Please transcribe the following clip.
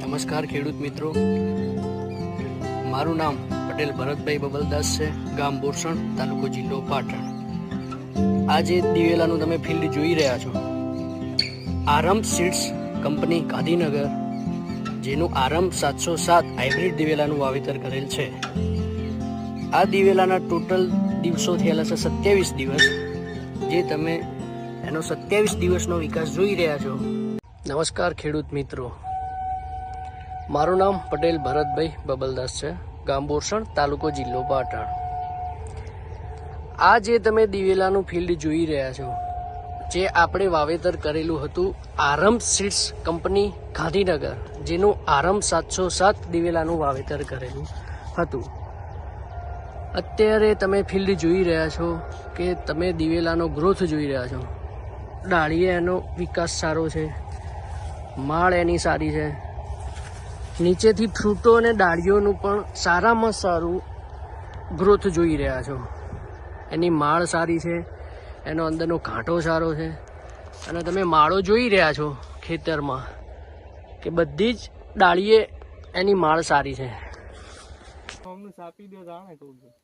નમસ્કાર ખેડૂત મિત્રો. મારું નામ પટેલ ભરતભાઈ બબલદાસ છે, ગામ બોરસણ, તાલુકો જિલ્લો પાટણ. આ જે દિવેલાનું તમે ફિલ્ડ જોઈ રહ્યા છો. આરંભ સીડ્સ કંપની ગાંધીનગર, જેનું આરંભ સાતસો સાત હાઇબ્રિડ દિવેલાનું વાવેતર કરેલ છે. આ દિવેલાના ટોટલ દિવસો થયેલા છે સત્યાવીસ દિવસ. જે તમે એનો સત્યાવીસ દિવસનો વિકાસ જોઈ રહ્યા છો. નમસ્કાર ખેડૂત મિત્રો. મારું નામ પટેલ ભરતભાઈ બબલદાસ છે ગામ તાલુકો જિલ્લો પાટણ. આ જે તમે દિવેલાનું ફિલ્ડ જોઈ રહ્યા છો, જે આપણે વાવેતર કરેલું હતું આરંભ સીડ્સ કંપની ગાંધીનગર, જેનું આરંભ સાતસો સાત દિવેલાનું વાવેતર કરેલું હતું. અત્યારે તમે ફિલ્ડ જોઈ રહ્યા છો કે તમે દિવેલાનો ગ્રોથ જોઈ રહ્યા છો. ડાળીએ એનો વિકાસ સારો છે. માળ એની સારી છે. નીચેથી ફ્રૂટો અને ડાળીઓનું પણ સારામાં સારું ગ્રોથ જોઈ રહ્યા છો. એની માળ સારી છે. એનો અંદરનો ઘાંટો સારો છે. અને તમે માળો જોઈ રહ્યા છો ખેતરમાં કે બધી જ ડાળીએ એની માળ સારી છે. અમને સાપી દો જાણે કહું છું.